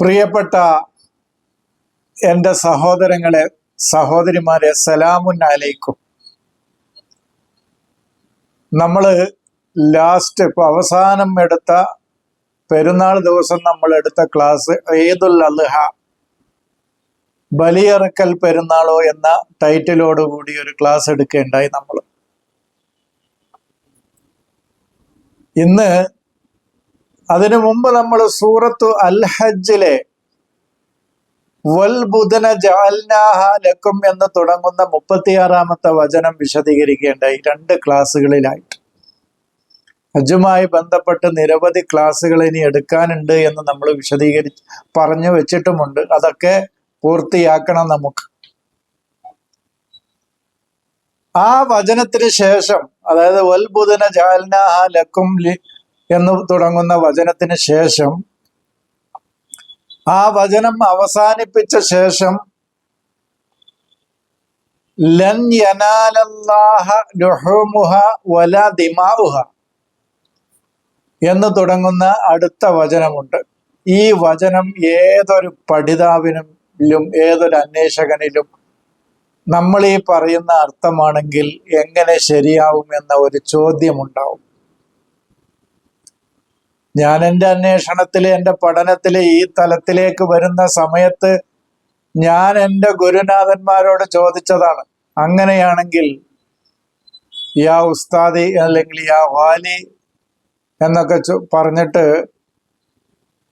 പ്രിയപ്പെട്ട എന്റെ സഹോദരങ്ങളെ സഹോദരിമാരെ സലാമുൻ അലൈക്കും നമ്മൾ ലാസ്റ്റ് ഇപ്പൊ അവസാനം എടുത്ത പെരുന്നാൾ ദിവസം നമ്മൾ എടുത്ത ക്ലാസ് ഏതുൽ അൽഹ ബലിയിറക്കൽ പെരുന്നാളോ എന്ന ടൈറ്റിലോട് കൂടി ഒരു ക്ലാസ് എടുക്കുകയുണ്ടായി നമ്മൾ ഇന്ന് അതിനു മുമ്പ് നമ്മൾ സൂറത്തു അൽ ഹജ്ജിലെ വൽ ബുധന ലക്കും എന്ന് തുടങ്ങുന്ന മുപ്പത്തിയാറാമത്തെ വചനം വിശദീകരിക്കേണ്ടായി രണ്ട് ക്ലാസ്സുകളിലായിട്ട്. ഹജ്ജുമായി ബന്ധപ്പെട്ട് നിരവധി ക്ലാസ്സുകൾ ഇനി എടുക്കാനുണ്ട് എന്ന് നമ്മൾ വിശദീകരിച്ച് പറഞ്ഞു വെച്ചിട്ടുമുണ്ട്. അതൊക്കെ പൂർത്തിയാക്കണം നമുക്ക്. ആ വചനത്തിന് ശേഷം അതായത് വൽബുധന ജാൽനാഹ ലക്കും എന്ന് തുടങ്ങുന്ന വചനത്തിന് ശേഷം ആ വചനം അവസാനിപ്പിച്ച ശേഷം ലൻ എന്ന് തുടങ്ങുന്ന അടുത്ത വചനമുണ്ട്. ഈ വചനം ഏതൊരു പഠിതാവിനും ഏതൊരു അന്വേഷകനിലും നമ്മൾ ഈ പറയുന്ന അർത്ഥമാണെങ്കിൽ എങ്ങനെ ശരിയാവും എന്ന ഒരു ചോദ്യമുണ്ടാവും. ഞാൻ എന്റെ അന്വേഷണത്തിൽ എന്റെ പഠനത്തിൽ ഈ തലത്തിലേക്ക് വരുന്ന സമയത്ത് ഞാൻ എന്റെ ഗുരുനാഥന്മാരോട് ചോദിച്ചതാണ്. അങ്ങനെയാണെങ്കിൽ യാ ഉസ്താദി അല്ലെങ്കിൽ യാ വാലി എന്നൊക്കെ പറഞ്ഞിട്ട്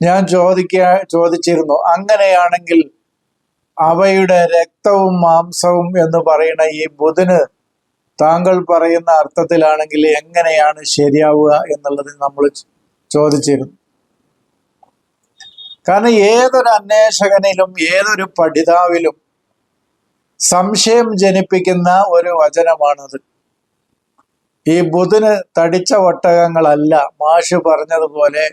ഞാൻ ചോദിക്ക ചോദിച്ചിരുന്നു. അങ്ങനെയാണെങ്കിൽ അവയുടെ രക്തവും മാംസവും എന്ന് പറയുന്ന ഈ ബുധന് താങ്കൾ പറയുന്ന അർത്ഥത്തിലാണെങ്കിൽ എങ്ങനെയാണ് ശരിയാവുക എന്നുള്ളത് നമ്മൾ ചോദിച്ചിരുന്നു. കാരണം ഏതൊരു അന്വേഷകനിലും ഏതൊരു പഠിതാവിലും സംശയം ജനിപ്പിക്കുന്ന ഒരു വചനമാണത്. ഈ ബുധന് തടിച്ച ഒട്ടകങ്ങളല്ല. മാഷ് പറഞ്ഞതുപോലെ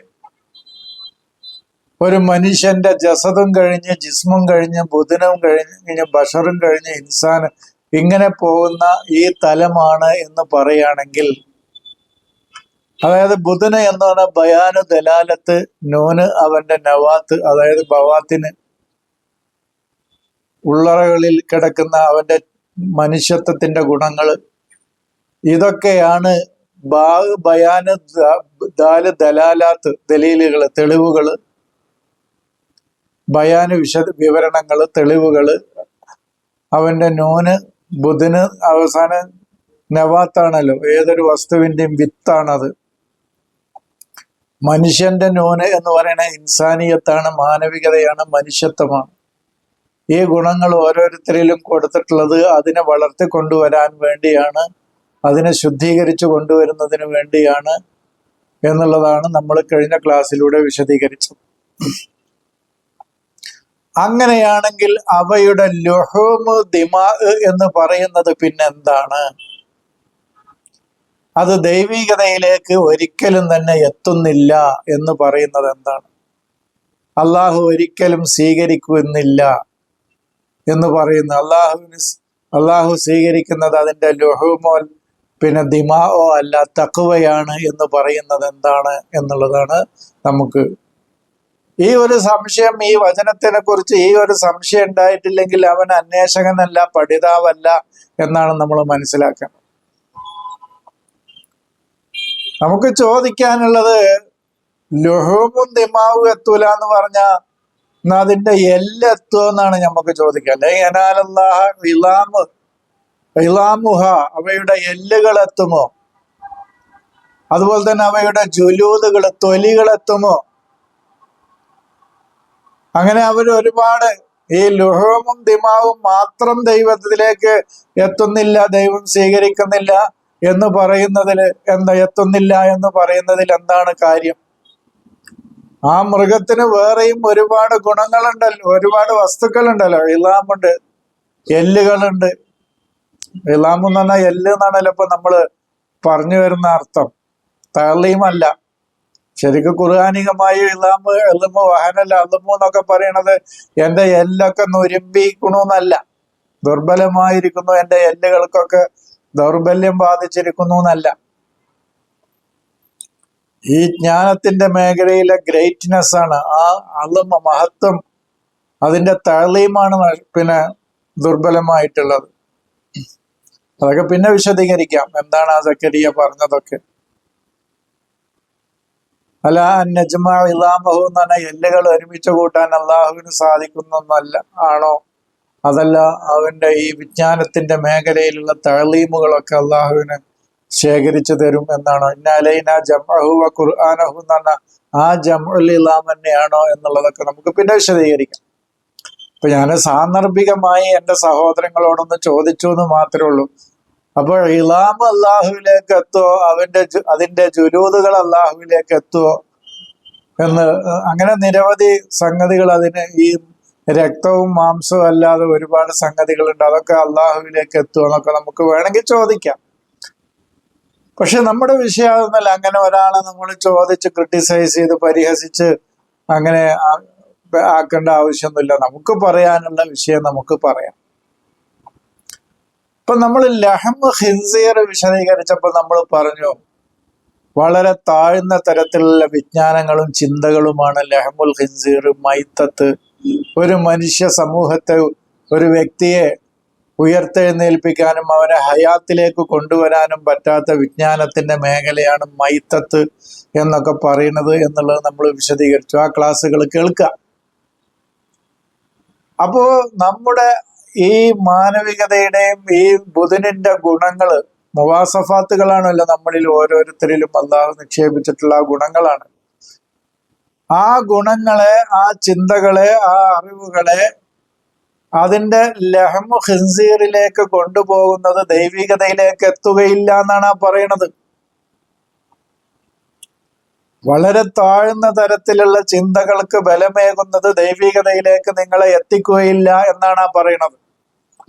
ഒരു മനുഷ്യന്റെ ജസതും കഴിഞ്ഞ് ജിസ്മും കഴിഞ്ഞ് ബുധനും കഴിഞ്ഞ് ബഷറും കഴിഞ്ഞ് ഇൻസാൻ ഇങ്ങനെ പോകുന്ന ഈ തലമാണ് എന്ന് പറയുകയാണെങ്കിൽ അതായത് ബുധന് എന്ന് പറഞ്ഞ ബയാനു ദലാലത്ത് നൂന് അവന്റെ നവാത്ത് അതായത് ഭവാത്തിന് ഉള്ളറകളിൽ കിടക്കുന്ന അവന്റെ മനുഷ്യത്വത്തിന്റെ ഗുണങ്ങൾ. ഇതൊക്കെയാണ് ബാഗ് ബയാന് ദാൽ ദലാലാത്ത് ദലീലുകൾ തെളിവുകൾ. ബയാന് വിശദ വിവരണങ്ങൾ തെളിവുകൾ. അവന്റെ നൂന് ബുധന് അവസാനം നവാത്താണല്ലോ. ഏതൊരു വസ്തുവിന്റെയും വിത്താണത്. മനുഷ്യന്റെ നൂന് എന്ന് പറയുന്ന ഇൻസാനിയത്താണ് മാനവികതയാണ് മനുഷ്യത്വമാണ്. ഈ ഗുണങ്ങൾ ഓരോരുത്തരിലും കൊടുത്തിട്ടുള്ളത് അതിനെ വളർത്തി കൊണ്ടുവരാൻ വേണ്ടിയാണ് അതിനെ ശുദ്ധീകരിച്ചു കൊണ്ടുവരുന്നതിന് വേണ്ടിയാണ് എന്നുള്ളതാണ് നമ്മൾ കഴിഞ്ഞ ക്ലാസ്സിലൂടെ വിശദീകരിച്ചത്. അങ്ങനെയാണെങ്കിൽ അവയുടെ ലൊഹോമ് ദിമാ എന്ന് പറയുന്നത് പിന്നെന്താണ്? അത് ദൈവികതയിലേക്ക് ഒരിക്കലും തന്നെ എത്തുന്നില്ല എന്ന് പറയുന്നത് എന്താണ്? അള്ളാഹു ഒരിക്കലും സ്വീകരിക്കുന്നില്ല എന്ന് പറയുന്നു അള്ളാഹുവിന് അള്ളാഹു സ്വീകരിക്കുന്നത് അതിന്റെ ലുഹുമോൽ പിന്നെ ദിമാവോ അല്ല തക്കുവയാണ് എന്ന് പറയുന്നത് എന്താണ് എന്നുള്ളതാണ് നമുക്ക്. ഈ ഒരു സംശയം ഈ വചനത്തിനെ കുറിച്ച് ഈ ഒരു സംശയം ഉണ്ടായിട്ടില്ലെങ്കിൽ അവൻ അന്വേഷകനല്ല പഠിതാവല്ല എന്നാണ് നമ്മൾ മനസ്സിലാക്കുന്നത് നമുക്ക് ചോദിക്കാനുള്ളത് ലുഹൂമും ദിമാവും എത്തൂല എന്ന് പറഞ്ഞ അതിന്റെ എല്ല് എത്തുമോ എന്നാണ് നമുക്ക് ചോദിക്കുക അല്ലെങ്കിൽ അനാലല്ലാഹ ഇലാമു ഇലാമുഹ അവയുടെ എല്ലുകൾ എത്തുമോ? അതുപോലെ തന്നെ അവയുടെ ജുലൂതുകൾ തൊലികൾ എത്തുമോ? അങ്ങനെ അവർ ഒരുപാട് ഈ ലുഹവും ദിമാവും മാത്രം ദൈവത്തിലേക്ക് എത്തുന്നില്ല ദൈവം സ്വീകരിക്കുന്നില്ല. എന്ന് പറയുന്നതിൽ എന്താ എത്തുന്നില്ല എന്ന് പറയുന്നതിൽ എന്താണ് കാര്യം? ആ മൃഗത്തിന് വേറെയും ഒരുപാട് ഗുണങ്ങളുണ്ടല്ലോ. ഒരുപാട് വസ്തുക്കളുണ്ടല്ലോ. ഇളാമുണ്ട് എല്ലുകളുണ്ട്. ഇലാം എന്ന് പറഞ്ഞാൽ എല്ല് എന്നാണല്ലോ ഇപ്പൊ നമ്മൾ പറഞ്ഞു വരുന്ന അർത്ഥം. തള്ളിയുമല്ല. ശരിക്കും ഖുർആാനികമായി ഇളാമ് എളുമ വഹനല്ല അളുമു എന്നൊക്കെ പറയണത് എന്റെ എല്ലൊക്കെ നുരുമ്പിക്കണമെന്നല്ല ദുർബലമായിരിക്കുന്നു എന്റെ എല്ലുകൾക്കൊക്കെ ദൗർബല്യം ബാധിച്ചിരിക്കുന്നു എന്നല്ല ഈ ജ്ഞാനത്തിന്റെ മേഖലയിലെ ഗ്രേറ്റ്നെസ് ആണ്. ആ അളമ മഹത്വം അതിന്റെ തള്ളിയുമാണ് പിന്നെ ദുർബലമായിട്ടുള്ളത്. അതൊക്കെ പിന്നെ വിശദീകരിക്കാം. എന്താണ് ആ സക്കരിയ പറഞ്ഞതൊക്കെ. അല്ല നജ്മ ഇലാമഹു എന്ന് പറഞ്ഞാൽ എല്ലുകൾ ഒരുമിച്ച് കൂട്ടാൻ അള്ളാഹുവിന് സാധിക്കുന്നൊന്നല്ല ആണോ? അതല്ല അവന്റെ ഈ വിജ്ഞാനത്തിന്റെ മേഖലയിലുള്ള തളീമുകളൊക്കെ അള്ളാഹുവിന് ശേഖരിച്ചു തരും എന്നാണോ? ഇന്നലൈന ജംഅഹു വ ഖുർആാനഹു എന്ന് പറഞ്ഞ ആ ജംഉൽ തന്നെയാണോ എന്നുള്ളതൊക്കെ നമുക്ക് പിന്നെ വിശദീകരിക്കാം. ഇപ്പൊ ഞാൻ സാന്ദർഭികമായി എന്റെ സഹോദരങ്ങളോടൊന്ന് ചോദിച്ചു എന്ന് മാത്രമേ ഉള്ളൂ. അപ്പോൾ ഇലാം അള്ളാഹുവിലേക്ക് എത്തുമോ അവന്റെ അതിന്റെ ജുലൂദുകൾ അള്ളാഹുവിലേക്ക് എത്തുമോ എന്ന് അങ്ങനെ നിരവധി സംഗതികൾ അതിന് ഈ രക്തവും മാംസവും അല്ലാതെ ഒരുപാട് സംഗതികളുണ്ട്. അതൊക്കെ അള്ളാഹുവിലേക്ക് എത്തുമെന്നൊക്കെ നമുക്ക് വേണമെങ്കിൽ ചോദിക്കാം. പക്ഷെ നമ്മുടെ വിഷയം അങ്ങനെ ഒരാളെ നമ്മൾ ചോദിച്ച് ക്രിട്ടിസൈസ് ചെയ്ത് പരിഹസിച്ച് അങ്ങനെ ആക്കേണ്ട ആവശ്യമൊന്നുമില്ല. നമുക്ക് പറയാനുള്ള വിഷയം നമുക്ക് പറയാം. ഇപ്പൊ നമ്മൾ ലഹം ഹിൻസിയർ വിശദീകരിച്ചപ്പോൾ നമ്മൾ പറഞ്ഞു വളരെ താഴ്ന്ന തരത്തിലുള്ള വിജ്ഞാനങ്ങളും ചിന്തകളുമാണ് ലഹമുൽ ഹിൻസീർ മൈത്തത്ത് ഒരു മനുഷ്യ സമൂഹത്തെ ഒരു വ്യക്തിയെ ഉയർത്തെഴുന്നേൽപ്പിക്കാനും അവനെ ഹയാത്തിലേക്ക് കൊണ്ടുവരാനും പറ്റാത്ത വിജ്ഞാനത്തിന്റെ മേഖലയാണ് മൈത്തത്ത് എന്നൊക്കെ പറയുന്നത് എന്നുള്ളത് നമ്മൾ വിശദീകരിച്ചു. ആ ക്ലാസ്സുകൾ കേൾക്കുക. അപ്പോ നമ്മുടെ ഈ മാനവികതയുടെയും ഈ ബുധനിന്റെ ഗുണങ്ങൾ മുവാസഫാത്തുകളാണല്ലോ നമ്മളിൽ ഓരോരുത്തരിലും അല്ലാതെ നിക്ഷേപിച്ചിട്ടുള്ള ഗുണങ്ങളാണ്. ആ ഗുണങ്ങളെ ആ ചിന്തകളെ ആ അറിവുകളെ അതിന്റെ ലഹമു ഹിൻസീറിലേക്ക് കൊണ്ടുപോകുന്നത് ദൈവികതയിലേക്ക് എത്തുകയില്ല എന്നാണ് ആ പറയണത്. വളരെ താഴ്ന്ന തരത്തിലുള്ള ചിന്തകൾക്ക് ബലമേകുന്നത് ദൈവികതയിലേക്ക് നിങ്ങളെ എത്തിക്കുകയില്ല എന്നാണ് ആ പറയണത്.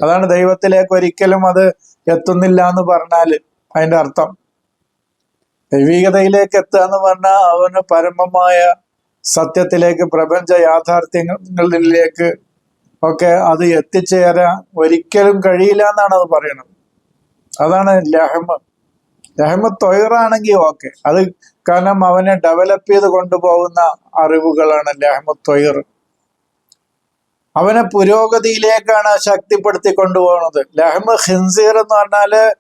അതാണ് ദൈവത്തിലേക്ക് ഒരിക്കലും അത് എത്തുന്നില്ല എന്ന് പറഞ്ഞാൽ അതിന്റെ അർത്ഥം. ദൈവികതയിലേക്ക് എത്തുക എന്ന് പറഞ്ഞാൽ അവന് പരമമായ സത്യത്തിലേക്ക് പ്രപഞ്ച യാഥാർത്ഥ്യങ്ങളിലേക്ക് ഒക്കെ അത് എത്തിച്ചേരാൻ ഒരിക്കലും കഴിയില്ല എന്നാണ് അത് പറയുന്നത്. അതാണ് ലഹമ. ലഹമ തൊയറാണെങ്കിൽ ഓക്കെ. അത് കാരണം അവനെ ഡെവലപ്പ് ചെയ്ത് കൊണ്ടുപോകുന്ന അറിവുകളാണ് ലഹമ തൊയർ. അവനെ പുരോഗതിയിലേക്കാണ് ശക്തിപ്പെടുത്തി കൊണ്ടുപോകുന്നത്. ലഹമ ഹിൻസീർ എന്ന് പറഞ്ഞാൽ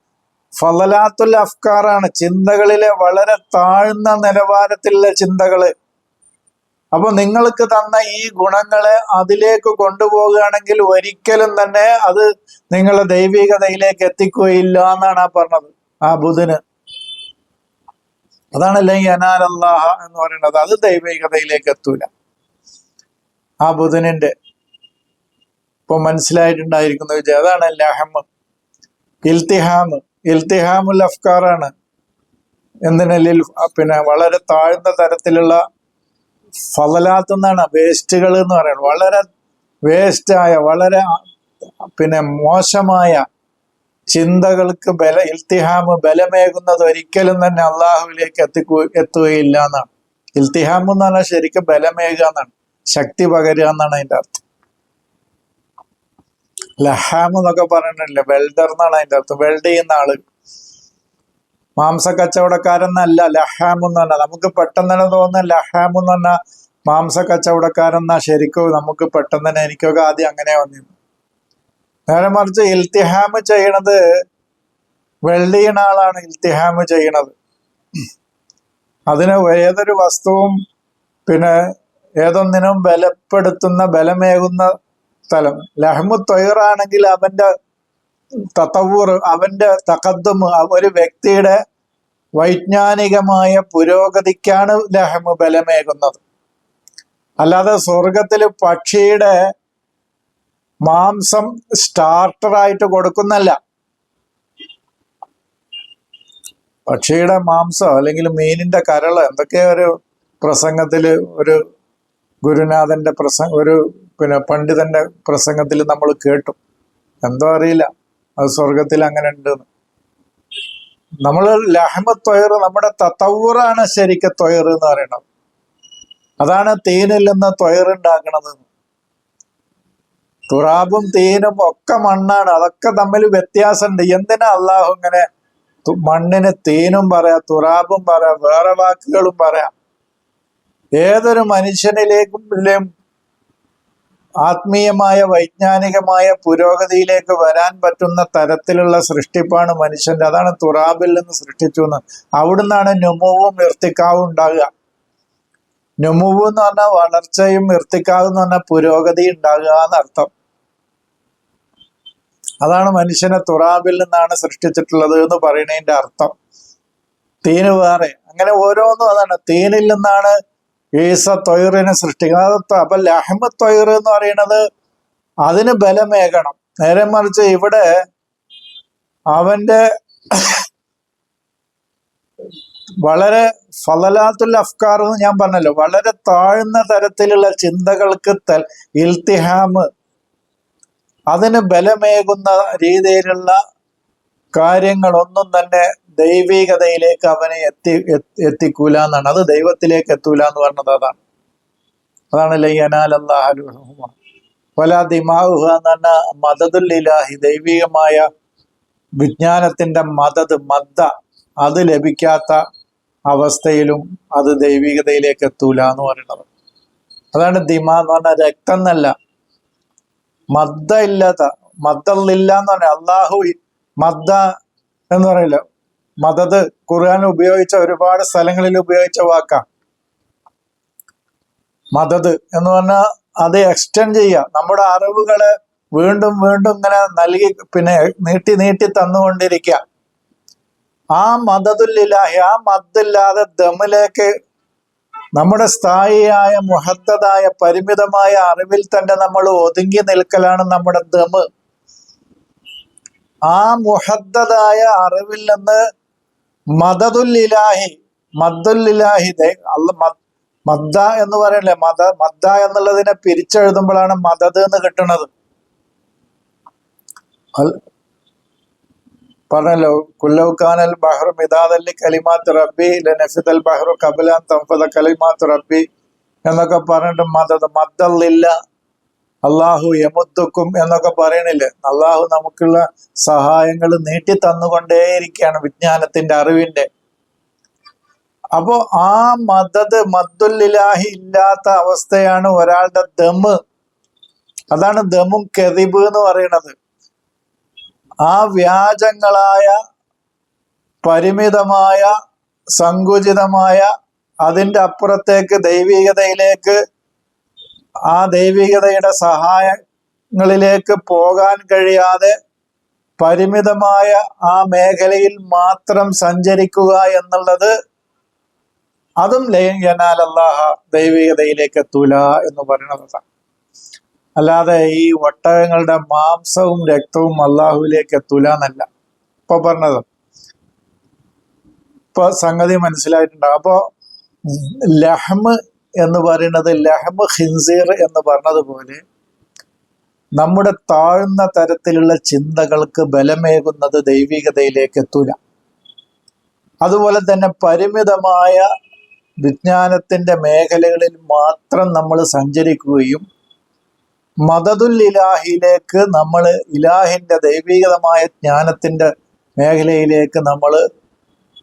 ഫലലാത്തുൽ അഫ്കാറാണ്. ചിന്തകളിലെ വളരെ താഴ്ന്ന നിലവാരത്തിലുള്ള ചിന്തകൾ. അപ്പൊ നിങ്ങൾക്ക് തന്ന ഈ ഗുണങ്ങളെ അതിലേക്ക് കൊണ്ടുപോവുകയാണെങ്കിൽ ഒരിക്കലും തന്നെ അത് നിങ്ങളെ ദൈവികതയിലേക്ക് എത്തിക്കുകയില്ല എന്നാണ് ആ പറഞ്ഞത് ആ ബുധന്. അതാണ് അല്ലെങ്കിൽ അനാലല്ലാഹ എന്ന് പറയുന്നത്. അത് ദൈവികതയിലേക്ക് എത്തൂല. ആ ബുധനിന്റെ ഇപ്പൊ മനസ്സിലായിട്ടുണ്ടായിരിക്കുന്ന വിജയം. അതാണ് ലഹമ്മ് ഇൽത്തിഹാം. ഇൽത്തിഹാമുൽ അഫ്കാറാണ്. എന്തിനല്ലിൽ പിന്നെ വളരെ താഴ്ന്ന തരത്തിലുള്ള ഫലലാത്ത് എന്നാണ് വേസ്റ്റുകൾ എന്ന് പറയുന്നത്. വളരെ വേസ്റ്റായ വളരെ പിന്നെ മോശമായ ചിന്തകൾക്ക് ബല ഇൽത്തിഹാമ് ബലമേകുന്നത് ഒരിക്കലും തന്നെ അള്ളാഹുവിലേക്ക് എത്തിക്കു എത്തുകയില്ല എന്നാണ്. ഇൽത്തിഹാം എന്ന് പറഞ്ഞാൽ ശരിക്കും ബലമേകുക എന്നാണ്. ശക്തി പകരുക എന്നാണ് അതിന്റെ അർത്ഥം. ലഹാം എന്നൊക്കെ പറഞ്ഞിട്ടില്ലേ? വെൽഡർ എന്നാണ് അതിന്റെ അർത്ഥം. വെൽഡ് ചെയ്യുന്ന ആൾ. മാംസ കച്ചവടക്കാരെന്നല്ല ലഹാമെന്ന് പറഞ്ഞാൽ നമുക്ക് പെട്ടെന്ന് തന്നെ തോന്നുന്ന ലഹാം എന്ന് പറഞ്ഞാൽ മാംസ കച്ചവടക്കാരെന്നാ ശരിക്കും നമുക്ക് പെട്ടെന്ന് തന്നെ എനിക്കൊക്കെ ആദ്യം അങ്ങനെ വന്നിരുന്നു നേരെ മറിച്ച് ഇൽത്തിഹാം ചെയ്യണത് വെള്ളിയണ ആളാണ് ഇൽത്തിഹാം ചെയ്യണത്. അതിന് ഏതൊരു വസ്തുവും പിന്നെ ഏതൊന്നിനും ബലപ്പെടുത്തുന്ന ബലമേകുന്ന സ്ഥലം. ലഹ്മു തൊയറാണെങ്കിൽ അവന്റെ തത്തവൂർ അവന്റെ തകദ്ദും ഒരു വ്യക്തിയുടെ വൈജ്ഞാനികമായ പുരോഗതിക്കാണ് ലഹമ് ബലമേകുന്നത്. അല്ലാതെ സ്വർഗത്തിൽ പക്ഷിയുടെ മാംസം സ്റ്റാർട്ടറായിട്ട് കൊടുക്കുന്നല്ല. പക്ഷിയുടെ മാംസം അല്ലെങ്കിൽ മീനിന്റെ കരൾ എന്തൊക്കെയോ ഒരു പ്രസംഗത്തിൽ ഒരു ഗുരുനാഥന്റെ പ്രസംഗ ഒരു പിന്നെ പണ്ഡിതന്റെ പ്രസംഗത്തിൽ നമ്മൾ കേട്ടു. എന്തോ അറിയില്ല. അത് സ്വർഗത്തിൽ അങ്ങനെ ഉണ്ട്. നമ്മൾ ലഹമ തൊയർ നമ്മുടെ തത്തവൂറാണ് ശരിക്ക തൊയർ എന്ന് പറയണം അതാണ് തേനിൽ നിന്ന് തൊയറുണ്ടാക്കണത് തുറാബും തേനും ഒക്കെ മണ്ണാണ്. അതൊക്കെ തമ്മിൽ വ്യത്യാസമുണ്ട്. എന്തിനാ അള്ളാഹു ഇങ്ങനെ മണ്ണിന് തേനും പറയാം തുറാബും പറയാം വേറെ വാക്കുകളും പറയാം? ഏതൊരു മനുഷ്യനിലേക്കും ആത്മീയമായ വൈജ്ഞാനികമായ പുരോഗതിയിലേക്ക് വരാൻ പറ്റുന്ന തരത്തിലുള്ള സൃഷ്ടിപ്പാണ് മനുഷ്യന്റെ അതാണ് തുറാബിൽ നിന്ന് സൃഷ്ടിച്ചു എന്ന്. അവിടുന്നാണ് നുമുവും ഇർത്തിക്കാവും ഉണ്ടാകുക. നുമുവ് എന്ന് പറഞ്ഞാൽ വളർച്ചയും ഇർത്തിക്കാവ് എന്ന് പറഞ്ഞാൽ പുരോഗതി ഉണ്ടാകുക എന്നർത്ഥം അതാണ് മനുഷ്യനെ തുറാബിൽ നിന്നാണ് സൃഷ്ടിച്ചിട്ടുള്ളത് എന്ന് പറയുന്നതിന്റെ അർത്ഥം. തീന് വേറെ. അങ്ങനെ ഓരോന്നും അതാണ്. തീനിൽ നിന്നാണ് ഈസ തൊയറിനെ സൃഷ്ടിക്കുന്നത് അപ്പൊ ലഹ്മ തൊയർ എന്ന് പറയുന്നത് അതിന് ബലമേകണം. നേരെ മറിച്ച് ഇവിടെ അവന്റെ വളരെ ഫലലാത്തുൽ അഫ്കാർ എന്ന് ഞാൻ പറഞ്ഞല്ലോ. വളരെ താഴ്ന്ന തരത്തിലുള്ള ചിന്തകൾക്ക് തൽ ഇൽത്തിഹാമ് അതിന് ബലമേകുന്ന രീതിയിലുള്ള കാര്യങ്ങളൊന്നും തന്നെ ദൈവികതയിലേക്ക് അവനെ എത്തി എത്തി- എത്തിക്കൂല എന്നാണ്. അത് ദൈവത്തിലേക്ക് എത്തൂല എന്ന് പറഞ്ഞത് അതാണ്. അതാണ് ലയ്യനാലല്ലാഹുഹ വല ദിമാഹുഹ എന്ന് പറഞ്ഞാൽ മദതുല്ലിലാഹി ദൈവികമായ വിജ്ഞാനത്തിന്റെ മദത് മദ്ദ അത് ലഭിക്കാത്ത അവസ്ഥയിലും അത് ദൈവികതയിലേക്ക് എത്തൂല എന്ന് പറയുന്നത്. അതാണ് ദിമ എന്ന് പറഞ്ഞാൽ രക്തം എന്നല്ല. മദ്ദ ഇല്ലാത്ത മദ്ദല്ലില്ല എന്ന് പറഞ്ഞാൽ അള്ളാഹു മദ്ദ എന്ന് പറയില്ല. മദത് ഖുർആൻ ഉപയോഗിച്ച ഒരുപാട് സ്ഥലങ്ങളിൽ ഉപയോഗിച്ച വാക്കാണ് മദത് എന്ന് പറഞ്ഞാൽ അത് എക്സ്റ്റെൻഡ് ചെയ്യുക നമ്മുടെ അറിവുകൾ വീണ്ടും വീണ്ടും ഇങ്ങനെ നൽകി പിന്നെ നീട്ടി നീട്ടി തന്നുകൊണ്ടിരിക്കുക ആ മദതുല്ലിലാഹി ആ മദ്ദില്ലാതെ ദമിലേക്ക് നമ്മുടെ സ്ഥായിയായ മുഹത്തതായ പരിമിതമായ അറിവിൽ തന്നെ നമ്മൾ ഒതുങ്ങി നിൽക്കലാണ് നമ്മുടെ ദമ്. ആ മുഹദ്ദതായ അറിവിൽ നിന്ന് മദതുല്ലിലാഹി മദ്ദുല്ലിലാഹി മദ്ദ എന്ന് പറയണല്ലേ മദ മദ്ദ എന്നുള്ളതിനെ പിരിച്ചെഴുതുമ്പോഴാണ് മദത് എന്ന് കിട്ടുന്നത് പറഞ്ഞല്ലോ കുല്ലൗക്കാനൽ ബഹ്റു മിതാദല്ലി കലിമാത്ത് റബ്ബി ലനഫിദൽ ബഹ്റു കബലാൻ തംഫദ കലിമാത്ത് റബ്ബി എന്നൊക്കെ പറഞ്ഞിട്ട് മദത് മദ്ദല്ലില്ല അള്ളാഹു യമുദ്ദുക്കും എന്നൊക്കെ പറയണില്ലേ? അള്ളാഹു നമുക്കുള്ള സഹായങ്ങൾ നീട്ടി തന്നുകൊണ്ടേയിരിക്കുകയാണ് വിജ്ഞാനത്തിന്റെ അറിവിന്റെ അപ്പോ ആ മദത് മദ്ദുല്ലാഹി ഇല്ലാത്ത അവസ്ഥയാണ് ഒരാളുടെ ദമ് അതാണ് ദമും കെതിബ് എന്ന് പറയുന്നത്. ആ വ്യാജങ്ങളായ പരിമിതമായ സങ്കുചിതമായ അതിന്റെ അപ്പുറത്തേക്ക് ദൈവികതയിലേക്ക് ആ ദൈവികതയുടെ സഹായങ്ങളിലേക്ക് പോകാൻ കഴിയാതെ പരിമിതമായ ആ മേഖലയിൽ മാത്രം സഞ്ചരിക്കുക എന്നുള്ളത് അതും ലയനാൽ അല്ലാഹ ദൈവികതയിലേക്ക് എത്തൂല എന്ന് പറയുന്നതാണ് അല്ലാതെ ഈ ഒട്ടകങ്ങളുടെ മാംസവും രക്തവും അള്ളാഹുവിലേക്ക് എത്തൂല എന്നല്ല. ഇപ്പൊ പറഞ്ഞത്. ഇപ്പൊ സംഗതി മനസ്സിലായിട്ടുണ്ടാവും. അപ്പോ ലഹ്മ് എന്ന് പറയുന്നത് ലഹ്മ് ഹിൻസീർ എന്ന് പറഞ്ഞതുപോലെ നമ്മുടെ താഴ്ന്ന തരത്തിലുള്ള ചിന്തകൾക്ക് ബലമേകുന്നത് ദൈവികതയിലേക്ക് എത്തുക അതുപോലെ തന്നെ പരിമിതമായ വിജ്ഞാനത്തിന്റെ മേഖലകളിൽ മാത്രം നമ്മൾ സഞ്ചരിക്കുകയും മതതുൽ ഇലാഹിയിലേക്ക് നമ്മൾ ഇലാഹിന്റെ ദൈവികതമായ ജ്ഞാനത്തിന്റെ മേഖലയിലേക്ക് നമ്മൾ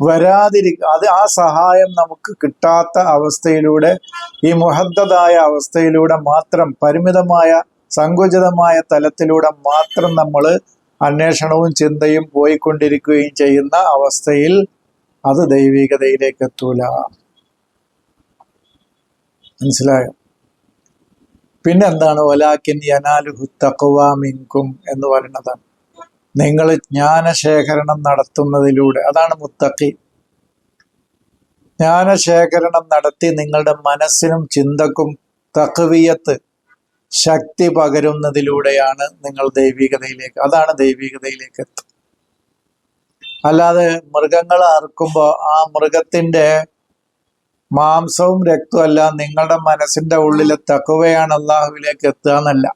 വരാതിരിക്കുക അത് ആ സഹായം നമുക്ക് കിട്ടാത്ത അവസ്ഥയിലൂടെ ഈ മുഹദ്ദതായ അവസ്ഥയിലൂടെ മാത്രം പരിമിതമായ സങ്കുചിതമായ തലത്തിലൂടെ മാത്രം നമ്മൾ അന്വേഷണവും ചിന്തയും പോയിക്കൊണ്ടിരിക്കുകയും ചെയ്യുന്ന അവസ്ഥയിൽ അത് ദൈവികതയിലേക്ക് എത്തൂല. മനസ്സിലായോ? പിന്നെന്താണ്? ഒലാക്കിൻ യനാലുഹു തഖ്വ മിൻകും എന്ന് പറയുന്നത്. നിങ്ങൾ ജ്ഞാനശേഖരണം നടത്തുന്നതിലൂടെ അതാണ് മുത്തക്കി. ജ്ഞാനശേഖരണം നടത്തി നിങ്ങളുടെ മനസ്സിനും ചിന്തക്കും തക്വിയത്ത് ശക്തി പകരുന്നതിലൂടെയാണ് നിങ്ങൾ ദൈവികതയിലേക്ക് അതാണ് ദൈവികതയിലേക്ക് എത്തുക. അല്ലാതെ മൃഗങ്ങളെ അറുക്കുമ്പോൾ ആ മൃഗത്തിന്റെ മാംസവും രക്തവും അല്ല നിങ്ങളുടെ മനസ്സിന്റെ ഉള്ളിലെ തക്കുവയാണ് അള്ളാഹുവിലേക്ക് എത്തുക എന്നല്ല.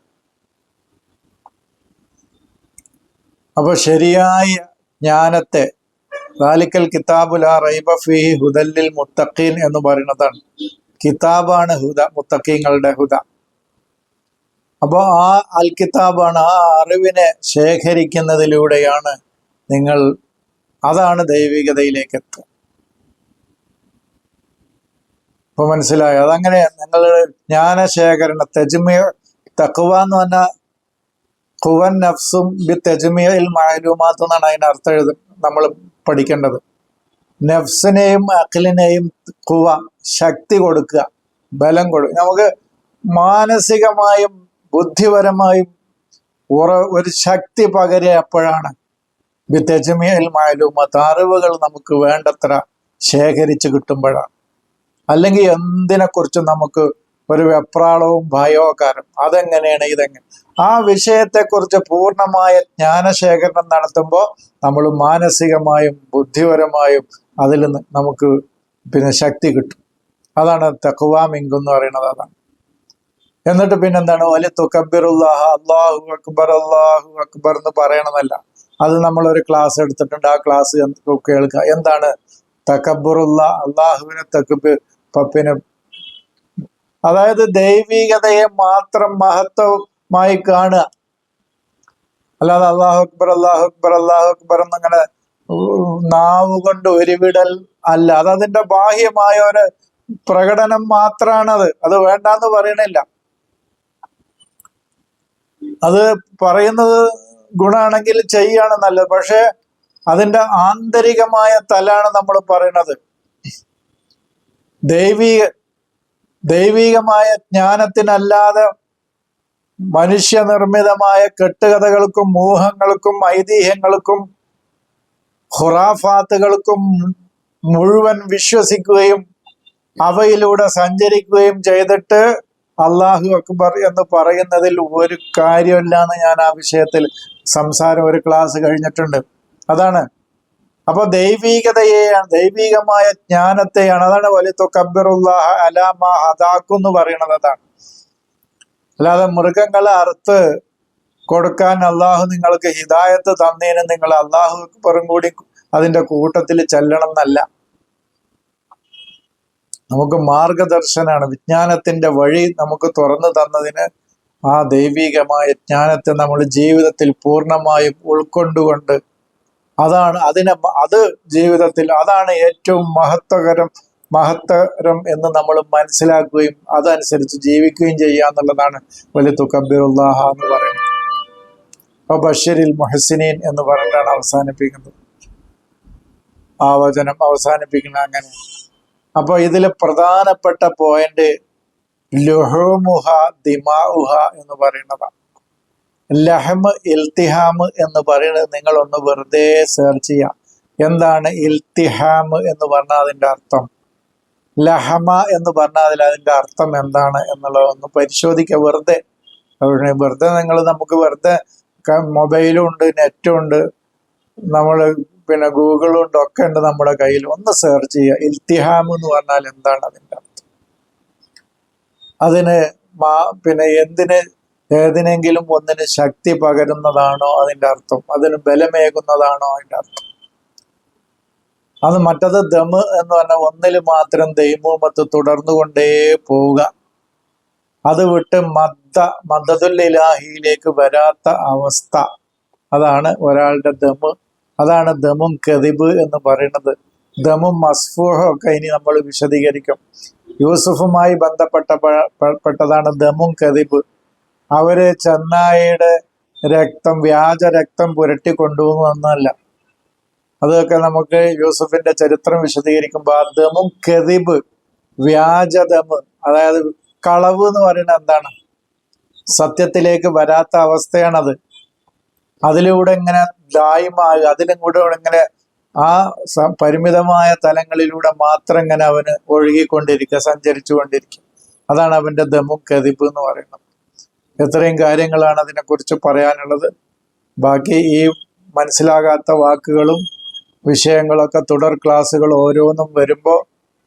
അപ്പൊ ശരിയായ ജ്ഞാനത്തെ റാലിക്കൽ കിതാബുല റൈബ ഫിഹി ഹുദല്ലിൽ മുത്തഖീൻ എന്ന് പറയുന്നതാണ്. കിതാബാണ് ഹുദ മുത്തഖീങ്ങളുടെ ഹുദ. അപ്പോൾ ആ അൽ കിതാബാണ് ആ അറിവിനെ ശേഖരിക്കുന്നതിലൂടെയാണ് നിങ്ങൾ അതാണ് ദൈവികതയിലേക്ക് എത്തുക ഇപ്പൊ മനസ്സിലായോ? അതങ്ങനെ നിങ്ങൾ ജ്ഞാനശേഖരണ തെജ്മിയ തക്കുവ എന്ന് പറഞ്ഞാൽ കുവൻ നഫ്സും ബി തെജ്മിയയിൽ മാലൂമാത്ത് എന്നാണ് അതിന്റെ അർത്ഥം എഴുത നമ്മൾ പഠിക്കേണ്ടത്. നഫ്സിനെയും അഖിലിനെയും കുവ ശക്തി കൊടുക്കുക ബലം കൊടുക്കുക നമുക്ക് മാനസികമായും ബുദ്ധിപരമായും ഉറ ഒരു ശക്തി പകരുക എപ്പോഴാണ് ബി തെജ്മിയയിൽ മാലൂമാത്ത് അറിവുകൾ നമുക്ക് വേണ്ടത്ര ശേഖരിച്ച് കിട്ടുമ്പോഴാണ്. അല്ലെങ്കിൽ എന്തിനെക്കുറിച്ചും നമുക്ക് ഒരു വെപ്രാളവും ഭയവും കാരണം അതെങ്ങനെയാണ് ഇതെങ്ങനെ ആ വിഷയത്തെക്കുറിച്ച് പൂർണമായ ജ്ഞാനശേഖരണം നടത്തുമ്പോൾ നമ്മൾ മാനസികമായും ബുദ്ധിപരമായും അതിൽ നമുക്ക് പിന്നെ ശക്തി കിട്ടും. അതാണ് തക്കുവാമിങ്ക് എന്ന് പറയുന്നത് അതാണ്. എന്നിട്ട് പിന്നെന്താണ്? വലിയ തുക്കബിറുല്ലാഹ അള്ളാഹു അക്ബർ അള്ളാഹു അക്ബർ എന്ന് പറയണമെന്നല്ല അത് നമ്മളൊരു ക്ലാസ് എടുത്തിട്ടുണ്ട്. ആ ക്ലാസ് കേൾക്കുക എന്താണ്? തക്കബുറുള്ള അള്ളാഹുവിനെ തക്കബ് പപ്പിന് അതായത് ദൈവികതയെ മാത്രം മഹത്വമായി കാണുക. അല്ലാതെ അള്ളാഹു അക്ബർ അള്ളാഹു അക്ബർ അള്ളാഹു അക്ബർ എന്നങ്ങനെ നാവ് കൊണ്ട് ഒരുവിടൽ അല്ല. അത് അതിന്റെ ബാഹ്യമായ ഒരു പ്രകടനം മാത്രാണത്. അത് വേണ്ടാന്ന് പറയണില്ല. അത് പറയുന്നത് ഗുണാണെങ്കിൽ ചെയ്യാണ് നല്ലത്. പക്ഷെ അതിന്റെ ആന്തരികമായ തലാണ് നമ്മൾ പറയണത്. ദൈവീക ദൈവികമായ ജ്ഞാനത്തിനല്ലാതെ മനുഷ്യനിർമ്മിതമായ കെട്ടുകഥകൾക്കും മോഹങ്ങൾക്കും ഐതിഹ്യങ്ങൾക്കും ഹുറാഫാത്തുകൾക്കും മുഴുവൻ വിശ്വസിക്കുകയും അവയിലൂടെ സഞ്ചരിക്കുകയും ചെയ്തിട്ട് അള്ളാഹു അക്ബർ എന്ന് പറയുന്നതിൽ ഒരു കാര്യമില്ല എന്ന് ഞാൻ ആ വിഷയത്തിൽ സംസാരം ഒരു ക്ലാസ് കഴിഞ്ഞിട്ടുണ്ട്. അതാണ്. അപ്പൊ ദൈവീകതയെയാണ് ദൈവീകമായ ജ്ഞാനത്തെയാണ് അതാണ് വലിയ കബിറുല്ലാഹ അലാമ അതാക്കും എന്ന് പറയുന്നത് അതാണ്. അല്ലാതെ മൃഗങ്ങളെ അറുത്ത് കൊടുക്കാൻ അള്ളാഹു നിങ്ങൾക്ക് ഹിദായത്ത് തന്നേന് നിങ്ങൾ അള്ളാഹു പുറം കൂടി അതിന്റെ കൂട്ടത്തിൽ ചെല്ലണം എന്നല്ല. നമുക്ക് മാർഗദർശനാണ്. വിജ്ഞാനത്തിന്റെ വഴി നമുക്ക് തുറന്നു തന്നതിന് ആ ദൈവികമായ ജ്ഞാനത്തെ നമ്മൾ ജീവിതത്തിൽ പൂർണമായും ഉൾക്കൊണ്ടുകൊണ്ട് അതാണ് അതിനെ അത് ജീവിതത്തിൽ അതാണ് ഏറ്റവും മഹത്വകരം മഹത്തരം എന്ന് നമ്മൾ മനസ്സിലാക്കുകയും അതനുസരിച്ച് ജീവിക്കുകയും ചെയ്യുക എന്നുള്ളതാണ് വലിയ തുക്കബിറുല്ലാഹ എന്ന് പറയുന്നത്. അപ്പൊ ബഷീരിൽ മുഹസിനീൻ എന്ന് പറഞ്ഞിട്ടാണ് അവസാനിപ്പിക്കുന്നത്. ആ വചനം അവസാനിപ്പിക്കുന്നത് അങ്ങനെ. അപ്പൊ ഇതിലെ പ്രധാനപ്പെട്ട പോയിന്റ് ലുഹുമുഹ ദിമാഉഹ എന്ന് പറയുന്നതാണ്. ലഹമ് ഇൽത്തിഹാമ് എന്ന് പറയുന്നത് നിങ്ങൾ ഒന്ന് വെറുതെ സെർച്ച് ചെയ്യാം എന്താണ് ഇൽത്തിഹാം എന്ന് പറഞ്ഞാൽ അതിന്റെ അർത്ഥം? ലഹമ എന്ന് പറഞ്ഞാൽ അതിൽ അതിന്റെ അർത്ഥം എന്താണ് എന്നുള്ളത് ഒന്ന് പരിശോധിക്കുക. വെറുതെ വെറുതെ നിങ്ങൾ നമുക്ക് വെറുതെ മൊബൈലും ഉണ്ട് നെറ്റും ഉണ്ട് നമ്മൾ പിന്നെ ഗൂഗിളും ഉണ്ട് ഒക്കെ ഉണ്ട് നമ്മുടെ കയ്യിൽ. ഒന്ന് സെർച്ച് ചെയ്യുക. ഇൽത്തിഹാം എന്ന് പറഞ്ഞാൽ എന്താണ് അതിന്റെ അർത്ഥം? അതിന് മാ പിന്നെ എന്തിന് ഏതിനെങ്കിലും ഒന്നിന് ശക്തി പകരുന്നതാണോ അതിന്റെ അർത്ഥം? അതിന് ബലമേകുന്നതാണോ അതിന്റെ അർത്ഥം? അത് മറ്റത് ദമ് എന്ന് പറഞ്ഞാൽ ഒന്നിൽ മാത്രം ദൈമൂമത്ത് തുടർന്നുകൊണ്ടേ പോവുക. അത് വിട്ട് മദ്ദ മദ്ദതുല്ലാഹിയിലേക്ക് വരാത്ത അവസ്ഥ. അതാണ് ഒരാളുടെ ദമ്. അതാണ് ദമും കതിബ് എന്ന് പറയുന്നത്. ദമും മസ്ഫൂഹും ഒക്കെ ഇനി നമ്മൾ വിശദീകരിക്കും. യൂസുഫുമായി ബന്ധപ്പെട്ട പെട്ടതാണ് ദമും കതിബ്. അവർ ചെന്നായിയുടെ രക്തം വ്യാജ രക്തം പുരട്ടി കൊണ്ടുപോകുന്നല്ല അതൊക്കെ നമുക്ക് യൂസഫിന്റെ ചരിത്രം വിശദീകരിക്കുമ്പോൾ ദമും കെതിബ് വ്യാജദമ് അതായത് കളവ് എന്ന് പറയുന്നത് എന്താണ്? സത്യത്തിലേക്ക് വരാത്ത അവസ്ഥയാണത്. അതിലൂടെ ഇങ്ങനെ ദായ്മാകുക അതിലും കൂടെ ഇങ്ങനെ ആ പരിമിതമായ തലങ്ങളിലൂടെ മാത്രം ഇങ്ങനെ അവന് ഒഴുകിക്കൊണ്ടിരിക്കുക സഞ്ചരിച്ചു കൊണ്ടിരിക്കുക അതാണ് അവന്റെ ദമും കതിബ് എന്ന് പറയുന്നത്. എത്രയും കാര്യങ്ങളാണ് അതിനെക്കുറിച്ച് പറയാനുള്ളത്. ബാക്കി ഈ മനസ്സിലാകാത്ത വാക്കുകളും വിഷയങ്ങളൊക്കെ തുടർ ക്ലാസ്സുകൾ ഓരോന്നും വരുമ്പോൾ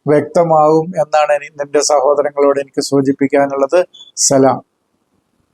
വ്യക്തമാവും എന്നാണ് നിന്റെ സഹോദരങ്ങളോട് എനിക്ക് സൂചിപ്പിക്കാനുള്ളത്. സലാം.